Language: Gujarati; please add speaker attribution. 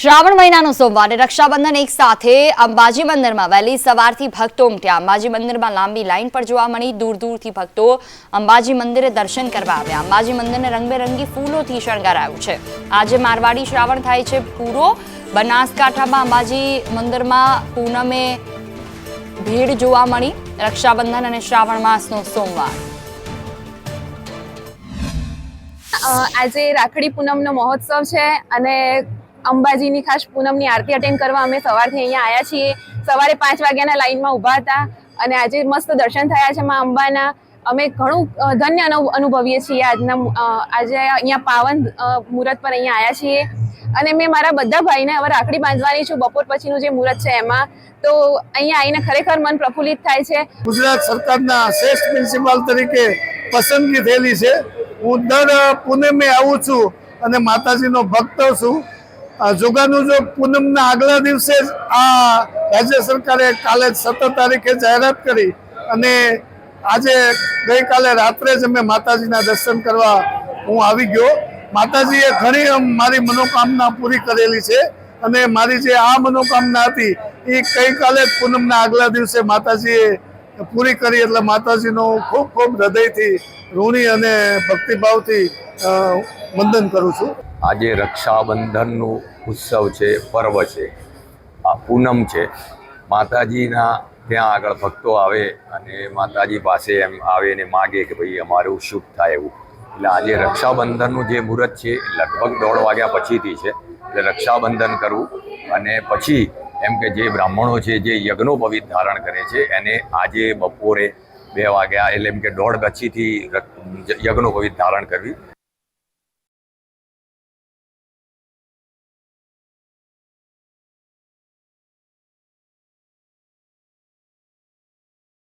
Speaker 1: શ્રાવણ મહિનાનો સોમવારે. રક્ષાબંધન એક સાથે અંબાજી મંદિરમાં વહેલી સવારથી ભક્તો ઉમટ્યા. અંબાજી મંદિરમાં લાંબી લાઈન પર જોવા મળી દૂર દૂરથી ભક્તો અંબાજી મંદિરે દર્શન કરવા આવ્યા. અંબાજી મંદિરને રંગબેરંગી ફૂલોથી શણગારાયું છે. આજે મારવાડી શ્રાવણ થાય છે પૂરો. બનાસકાંઠામાં અંબાજી મંદિરમાં પૂનમે ભીડ જોવા મળી. રક્ષાબંધન અને શ્રાવણ માસનો સોમવાર.
Speaker 2: આજે રાખડી પૂનમનો મહોત્સવ છે અને અંબાજીની ખાસ પૂનમની આરતી અટેન્ડ કરવા અમે સવારથી અહીંયા આવ્યા છીએ. સવારે પાંચ વાગ્યાના લાઈનમાં ઊભા હતા અને આજે મસ્ત દર્શન થયા છે માં અંબાના. અમે ઘણું ધન્ય અનુ- અનુભવીએ છીએ આજના આજે અહીંયા પાવન મુહૂર્ત પર અહીંયા આવ્યા છીએ. અને મેં મારા બધા ભાઈને હવે રાખડી બાંધવાની છું, બપોર પછીનું જે મુહૂર્ત છે એમાં. તો અહીંયા આવીને ખરેખર મન પ્રફુલ્લિત થાય છે.
Speaker 3: ગુજરાત સરકારના શ્રેષ્ઠ પ્રિન્સિપાલ તરીકે પસંદગી થયેલી છે. હું દર પૂનમે આવું છું અને માતાજીનો ભક્ત છું. આ જોગાનું જો પૂનમના આગલા દિવસે જ આ રાજ્ય સરકારે કાલે સત્તર તારીખે જાહેરાત કરી અને આજે ગઈકાલે રાત્રે જ અમે માતાજીના દર્શન કરવા હું આવી ગયો. માતાજીએ ઘણી મારી મનોકામના પૂરી કરેલી છે અને મારી જે આ મનોકામના હતી એ ગઈકાલે જ પૂનમના આગલા દિવસે માતાજીએ પૂરી કરી એટલે માતાજીનો ખૂબ ખૂબ હૃદયથી ઋણી અને ભક્તિભાવથી વંદન કરું છું.
Speaker 4: આજે રક્ષાબંધનનું ઉત્સવ છે, પર્વ છે, આ પૂનમ છે. માતાજીના ત્યાં આગળ ભક્તો આવે અને માતાજી પાસે એમ આવે ને માગે કે ભાઈ અમારું શુભ થાય એવું. એટલે આજે રક્ષાબંધનનું જે મુહૂર્ત છે લગભગ દોઢ વાગ્યા પછીથી છે. એટલે રક્ષાબંધન કરવું અને પછી એમ કે જે બ્રાહ્મણો છે, જે યજ્ઞોપવિત ધારણ કરે છે, એને આજે બપોરે બે વાગ્યા એટલે એમ કે દોઢ પછીથી યજ્ઞોપવિત ધારણ કરવી.